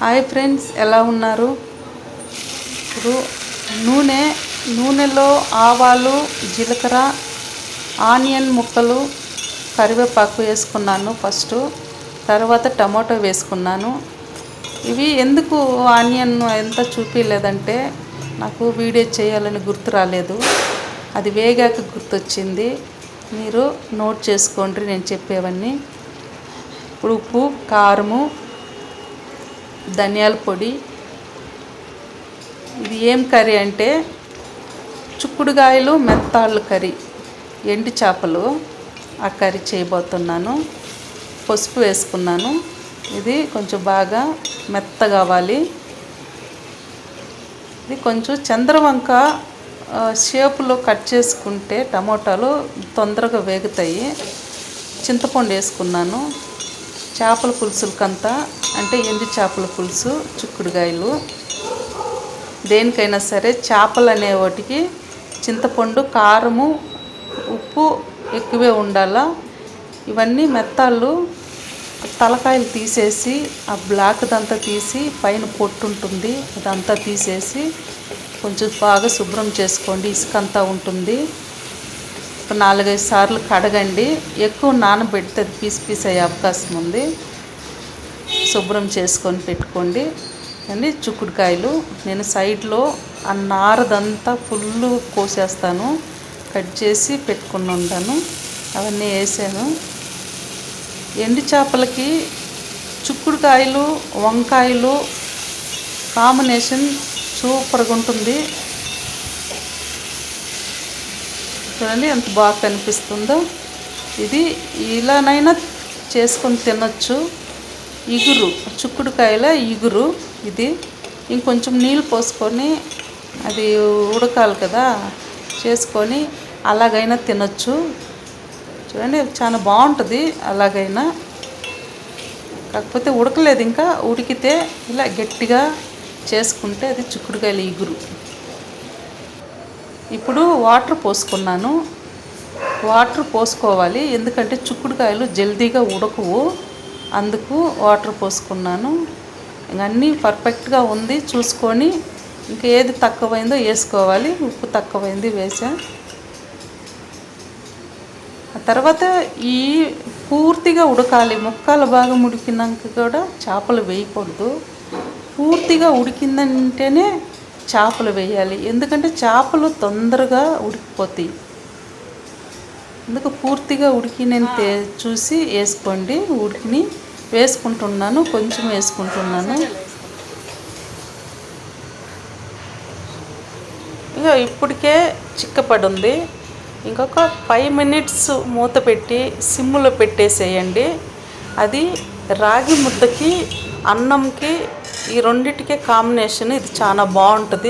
Hi friends ఎలా ఉన్నారు? ఇప్పుడు నూనె నూనెలో ఆవాలు జీలకర్ర ఆనియన్ ముక్కలు కరివేపాకు వేసుకున్నాను ఫస్ట్. తర్వాత టమాటో వేసుకున్నాను. ఇవి ఎందుకు ఆనియన్ ఎంత చూపించలేదంటే నాకు వీడియో చేయాలని గుర్తు రాలేదు. అది వేగాక గుర్తొచ్చింది. మీరు నోట్ చేసుకోండి నేను చెప్పేవన్నీ. ఇప్పుడు ఉప్పు కారము ధనియాల పొడి. ఇది ఏం కర్రీ అంటే చుక్కుడుగాయలు మెత్తాళ్ళు కర్రీ. ఎండు చేపలు ఆ కర్రీ చేయబోతున్నాను. పసుపు వేసుకున్నాను. ఇది కొంచెం బాగా మెత్త కావాలి ఇది కొంచెం చంద్రవంక షేపులో కట్ చేసుకుంటే టమోటాలు తొందరగా వేగుతాయి. చింతపండు వేసుకున్నాను. చేపల పులుసులకంతా అంటే ఎండు చేపల పులుసు చిక్కుడుగాయలు దేనికైనా సరే చేపలు అనే వాటికి చింతపండు కారము ఉప్పు ఎక్కువే ఉండాలా. ఇవన్నీ మెత్తాలు తలకాయలు తీసేసి ఆ బ్లాక్ దంతా తీసి పైన పొట్టు ఉంటుంది. అదంతా తీసేసి కొంచెం బాగా శుభ్రం చేసుకోండి. ఇసుక అంతా ఉంటుంది. ఒక నాలుగైదు సార్లు కడగండి. ఎక్కువ నానబెడితే అది పీస్ పీస్ అయ్యే అవకాశం ఉంది. శుభ్రం చేసుకొని పెట్టుకోండి. అండి చుక్కుడుకాయలు. నేను సైడ్లో ఆ నారదంతా ఫుల్ కోసేస్తాను. కట్ చేసి పెట్టుకుని ఉంటాను. అవన్నీ వేసాను. ఎండు చేపలకి చుక్కుడుకాయలు వంకాయలు కాంబినేషన్ సూపర్గా ఉంటుంది. చూడండి ఎంత బాగా కనిపిస్తుందో. ఇది ఇలానైనా చేసుకొని తినొచ్చు. ఇగురు చుక్కుడుకాయల ఇగురు ఇది. ఇంకొంచెం నీళ్ళు పోసుకొని అది ఉడకాలి కదా చేసుకొని అలాగైనా తినొచ్చు. చూడండి చాలా బాగుంటుంది అలాగైనా. కాకపోతే ఉడకలేదు ఇంకా ఉడికితే ఇలా గట్టిగా చేసుకుంటే అది చిక్కుడుకాయల ఇగురు. ఇప్పుడు వాటర్ పోసుకున్నాను. వాటర్ పోసుకోవాలి ఎందుకంటే చిక్కుడుకాయలు జల్దీగా ఉడకవు. అందుకు వాటర్ పోసుకున్నాను. ఇంక అన్నీ పర్ఫెక్ట్గా ఉంది. చూసుకొని ఇంకా ఏది తక్కువైందో వేసుకోవాలి. ఉప్పు తక్కువైంది వేసా. ఆ తర్వాత ఈ పూర్తిగా ఉడకాలి. ముక్కలు బాగా ఉడికినాక కూడా చేపలు వేయకూడదు. పూర్తిగా ఉడికిందంటేనే చేపలు వేయాలి. ఎందుకంటే చేపలు తొందరగా ఉడికిపోతాయి. అందుకు పూర్తిగా ఉడికినంత చూసి వేసుకోండి. ఉడికిని వేసుకుంటున్నాను కొంచెం వేసుకుంటున్నాను. ఇక ఇప్పటికే చిక్కపడుంది. ఇంకొక ఫైవ్ మినిట్స్ మూత పెట్టి సిమ్లో పెట్టేసేయండి. అది రాగి ముద్దకి అన్నంకి ఈ రెండిటికే కాంబినేషన్ ఇది చాలా బాగుంటుంది.